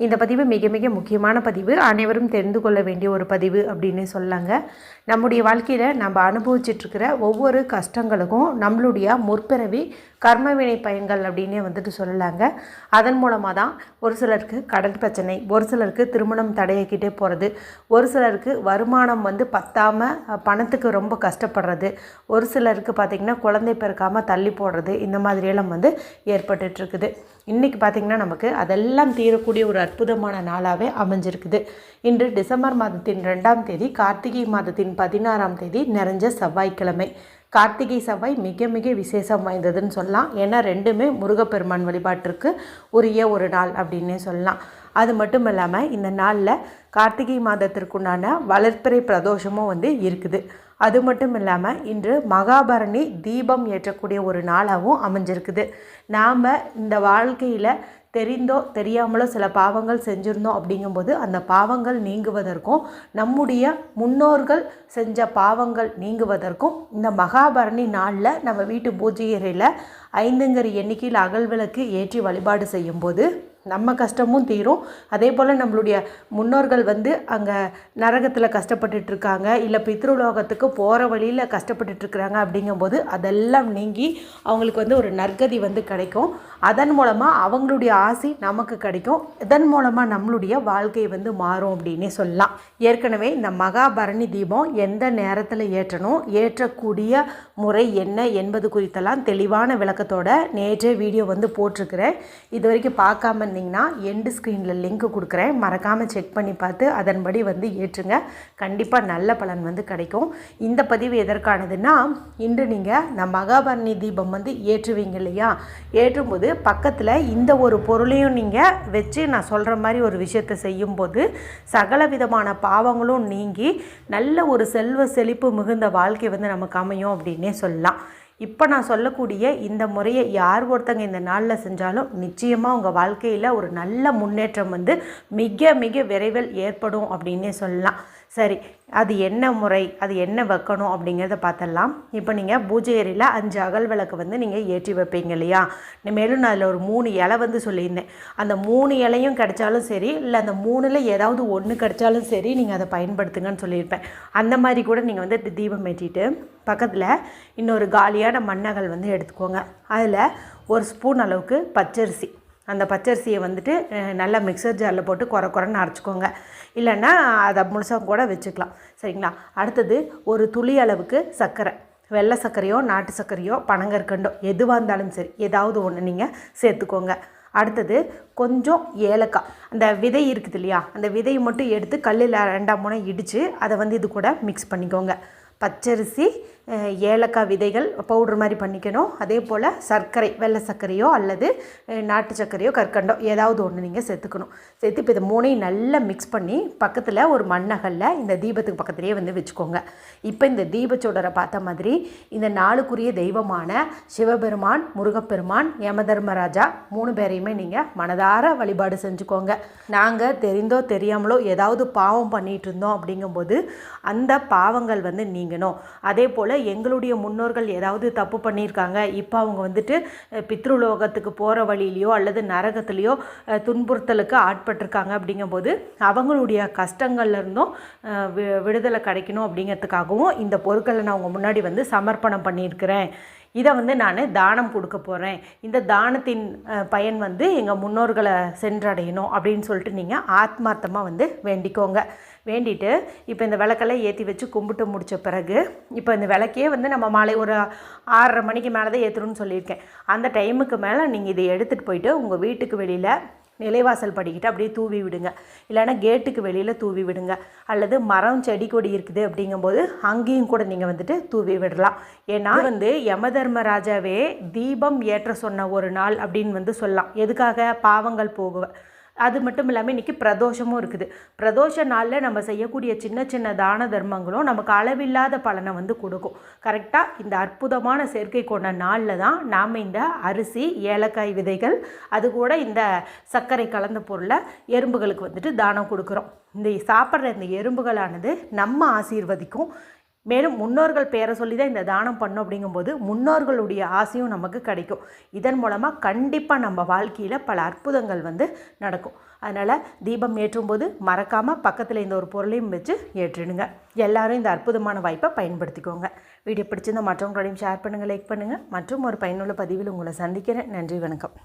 இந்த பதிவு மிக மிக முக்கியமான பதிவு. அனைவரும் தெரிந்து கொள்ள வேண்டிய ஒரு பதிவு அப்படின்னு சொல்லாங்க. நம்முடைய வாழ்க்கையில் நம்ம அனுபவிச்சிட்ருக்கிற ஒவ்வொரு கஷ்டங்களுக்கும் நம்மளுடைய முற்பிறவி கர்மவினை பயன்கள் அப்படின்னே வந்துட்டு சொல்லலாங்க. அதன் மூலமாக தான் ஒரு சிலருக்கு கடன் பிரச்சனை ஒரு சிலருக்கு திருமணம் தடையக்கிட்டே போகிறது ஒரு சிலருக்கு வருமானம் வந்து பத்தாமல் பணத்துக்கு ரொம்ப கஷ்டப்படுறது ஒரு சிலருக்கு பார்த்திங்கன்னா குழந்தை பிறக்காமல் தள்ளி போடுறது இந்த மாதிரியெல்லாம் வந்து ஏற்பட்டுட்ருக்குது இன்றைக்கி பார்த்திங்கன்னா நமக்கு அதெல்லாம் தீரக்கூடிய ஒரு அற்புதமான நாளாகவே அமைஞ்சிருக்குது. இன்று டிசம்பர் மாதத்தின் ரெண்டாம் தேதி கார்த்திகை மாதத்தின் பதினாறாம் தேதி நிறைஞ்ச செவ்வாய்க்கிழமை. கார்த்திகை செவ்வாய் மிக மிக விசேஷம் வாய்ந்ததுன்னு சொல்லலாம். ஏன்னா ரெண்டுமே முருகப்பெருமான் வழிபாட்டிற்கு உரிய ஒரு நாள் அப்படின்னே சொல்லலாம். அது மட்டும் இல்லாமல் இந்த நாளில் கார்த்திகை மாதத்திற்குண்டான வளர்ப்பிறை பிரதோஷமும் வந்து இருக்குது. அது மட்டும் இல்லாமல் இன்று மகாபரணி தீபம் ஏற்றக்கூடிய ஒரு நாளாகவும் அமைஞ்சிருக்குது. நாம் இந்த வாழ்க்கையில் தெரிந்தோ தெரியாமலோ சில பாவங்கள் செஞ்சுருந்தோம் அப்படிங்கும்போது அந்த பாவங்கள் நீங்குவதற்கும் நம்முடைய முன்னோர்கள் செஞ்ச பாவங்கள் நீங்குவதற்கும் இந்த மகாபரணி நாளில் நம்ம வீட்டு பூஜை அறையில் ஐந்துங்கிற எண்ணிக்கையில் அகல் விளக்கு ஏற்றி வழிபாடு செய்யும்போது நம்ம கஷ்டமும் தீரும். அதே போல் நம்மளுடைய முன்னோர்கள் வந்து அங்கே நரகத்தில் கஷ்டப்பட்டுட்டு இருக்காங்க இல்லை பித்ருலோகத்துக்கு போகிற வழியில் கஷ்டப்பட்டுட்ருக்குறாங்க அப்படிங்கும்போது அதெல்லாம் நீங்கி அவங்களுக்கு வந்து ஒரு நற்கதி வந்து கிடைக்கும். அதன் மூலமாக அவங்களுடைய ஆசை நமக்கு கிடைக்கும். இதன் மூலமாக நம்மளுடைய வாழ்க்கை வந்து மாறும் அப்படின்னே சொல்லலாம். ஏற்கனவே இந்த மகாபரணி தீபம் எந்த நேரத்தில் ஏற்றணும் ஏற்றக்கூடிய முறை என்ன என்பது குறித்தெல்லாம் தெளிவான விளக்கத்தோட நேற்றே வீடியோ வந்து போட்டிருக்கிறேன். இது வரைக்கும் பார்க்காம இருந்தீங்கன்னா எண்டு ஸ்க்ரீனில் லிங்க் கொடுக்குறேன். மறக்காமல் செக் பண்ணி பார்த்து அதன்படி வந்து ஏற்றுங்க. கண்டிப்பாக நல்ல பலன் வந்து கிடைக்கும். இந்த பதிவு எதற்கானதுன்னா இன்று நீங்கள் இந்த மகாபரணி தீபம் வந்து ஏற்றுவீங்க இல்லையா? ஏற்றும்போது பக்கத்தில் இந்த ஒரு பொருளையும் நீங்கள் வச்சு நான் சொல்கிற மாதிரி ஒரு விஷயத்தை செய்யும்போது சகல விதமான பாவங்களும் நீங்கி நல்ல ஒரு செல்வ செழிப்பு மிகுந்த வாழ்க்கை வந்து நமக்கு அமையும் அப்படின்னே சொல்லலாம். இப்போ நான் சொல்லக்கூடிய இந்த முறையை யார் ஒருத்தங்க இந்த நாளில் செஞ்சாலும் நிச்சயமாக உங்கள் வாழ்க்கையில் ஒரு நல்ல முன்னேற்றம் வந்து மிக மிக விரைவில் ஏற்படும் அப்படின்னே சொல்லலாம். சரி அது என்ன முறை அது என்ன வைக்கணும் அப்படிங்கிறத பார்த்துடலாம். இப்போ நீங்கள் பூஜை ஏரியில் அஞ்சு அகல் விளக்கு வந்து நீங்கள் ஏற்றி வைப்பீங்க இல்லையா? மேலும் நான் அதில் ஒரு மூணு இலை வந்து சொல்லியிருந்தேன். அந்த மூணு இலையும் கிடைச்சாலும் சரி இல்லை அந்த மூணில் ஏதாவது ஒன்று கிடைச்சாலும் சரி நீங்கள் அதை பயன்படுத்துங்கன்னு சொல்லியிருப்பேன். அந்த மாதிரி கூட நீங்கள் வந்து தீபம் ஏற்றிட்டு பக்கத்தில் இன்னொரு காலியான மண்ணகல் வந்து எடுத்துக்கோங்க. அதில் ஒரு ஸ்பூன் அளவுக்கு பச்சரிசி. அந்த பச்சரிசியை வந்துட்டு நல்லா மிக்சர் ஜாரில் போட்டு குறை குறைன்னு அரைச்சிக்கோங்க. இல்லைன்னா அதை முழுசாக கூட வச்சுக்கலாம். சரிங்களா? அடுத்தது ஒரு துளி அளவுக்கு சர்க்கரை. வெள்ளை சர்க்கரையோ நாட்டு சர்க்கரையோ பனங்கற்கண்டோ எதுவாக இருந்தாலும் சரி ஏதாவது ஒன்று நீங்கள் சேர்த்துக்கோங்க. அடுத்தது கொஞ்சம் ஏலக்காய். அந்த விதை இருக்குது இல்லையா? அந்த விதையை மட்டும் எடுத்து கல்லில் ரெண்டாம் மூணு இடித்து அதை வந்து இது கூட மிக்ஸ் பண்ணிக்கோங்க. பச்சரிசி ஏலக்காய் விதைகள் பவுட்ரு மாதிரி பண்ணிக்கணும். அதே போல் சர்க்கரை வெள்ளை சர்க்கரையோ அல்லது நாட்டு சர்க்கரையோ கற்கண்டோ ஏதாவது ஒன்று நீங்கள் சேர்த்துக்கணும். சேர்த்து இப்போ இதை மூணையும் நல்லா மிக்ஸ் பண்ணி பக்கத்தில் ஒரு மண்ணகல்ல இந்த தீபத்துக்கு பக்கத்துலேயே வந்து வச்சுக்கோங்க. இப்போ இந்த தீபச்சோடரை பார்த்த மாதிரி இந்த நாளுக்குரிய தெய்வமான சிவபெருமான் முருகப்பெருமான் யமதர்மராஜா மூணு பேரையுமே நீங்கள் மனதார வழிபாடு செஞ்சுக்கோங்க. நாங்கள் தெரிந்தோ தெரியாமலோ ஏதாவது பாவம் பண்ணிகிட்டு இருந்தோம் அப்படிங்கும்போது அந்த பாவங்கள் வந்து நீங்கணும். அதே போல் எங்களுடைய முன்னோர்கள் ஏதாவது தப்பு பண்ணியிருக்காங்க இப்போ அவங்க வந்துட்டு பித்ருலோகத்துக்கு போகிற வழியிலையோ அல்லது நரகத்துலேயோ துன்புறுத்தலுக்கு ஆட்பட்டிருக்காங்க அப்படிங்கும்போது அவங்களுடைய கஷ்டங்கள்ல இருந்தும் வி- விடுதலை கிடைக்கணும் அப்படிங்கிறதுக்காகவும் இந்த பொருட்களை நான் உங்கள் முன்னாடி வந்து சமர்ப்பணம் பண்ணியிருக்கிறேன். இதை வந்து நான் தானம் கொடுக்க போகிறேன் இந்த தானத்தின் பயன் வந்து எங்கள் முன்னோர்களை சென்றடையணும் அப்படின்னு சொல்லிட்டு நீங்கள் ஆத்மார்த்தமாக வந்து வேண்டிக்கோங்க. வேண்டிட்டு இப்போ இந்த விளக்கெல்லாம் ஏற்றி வச்சு கும்பிட்டு முடித்த பிறகு இப்போ இந்த விளக்கே வந்து நம்ம மாலை ஒரு ஆறரை மணிக்கு மேலே தான் ஏற்றணும்னு சொல்லியிருக்கேன். அந்த டைமுக்கு மேலே நீங்கள் இதை எடுத்துகிட்டு போயிட்டு உங்கள் வீட்டுக்கு வெளியில் நிலைவாசல் படிக்கிட்டு அப்படியே தூவி விடுங்க. இல்லைன்னா கேட்டுக்கு வெளியில் தூவி விடுங்க. அல்லது மரம் செடி கொடி இருக்குது அப்படிங்கும்போது அங்கேயும் கூட நீங்கள் வந்துட்டு தூவி விடலாம். ஏன்னா வந்து யம தர்மராஜாவே தீபம் ஏற்ற சொன்ன ஒரு நாள் அப்படின்னு வந்து சொல்லலாம். எதுக்காக? பாவங்கள் போகுவேன் அது மட்டும் இல்லாமல் இன்றைக்கி பிரதோஷமும் இருக்குது. பிரதோஷ நாளில் நம்ம செய்யக்கூடிய சின்ன சின்ன தான தர்மங்களும் நமக்கு அளவில்லாத பலனை வந்து கொடுக்கும். கரெக்டாக இந்த அற்புதமான சேர்க்கை கொண்ட நாளில் தான் நாம் இந்த அரிசி ஏலக்காய் விதைகள் அது கூட இந்த சர்க்கரை கலந்த பொருளை எறும்புகளுக்கு வந்துட்டு தானம் கொடுக்குறோம். இந்த சாப்பிட்ற இந்த எறும்புகளானது நம்ம ஆசீர்வதிக்கும். மேலும் முன்னோர்கள் பேரை சொல்லி தான் இந்த தானம் பண்ணோம் அப்படிங்கும்போது முன்னோர்களுடைய ஆசையும் நமக்கு கிடைக்கும். இதன் மூலமாக கண்டிப்பாக நம்ம வாழ்க்கையில் பல அற்புதங்கள் வந்து நடக்கும். அதனால் தீபம் ஏற்றும் போது மறக்காமல் பக்கத்தில் இந்த ஒரு பொருளையும் வச்சு ஏற்றிடுங்க. எல்லாரும் இந்த அற்புதமான வாய்ப்பை பயன்படுத்திக்கோங்க. வீடியோ பிடிச்சிருந்தால் மற்றவங்களோடையும் ஷேர் பண்ணுங்கள் லைக் பண்ணுங்கள் மற்றும் ஒரு பயனுள்ள பதிவில் உங்களை சந்திக்கிறேன். நன்றி வணக்கம்.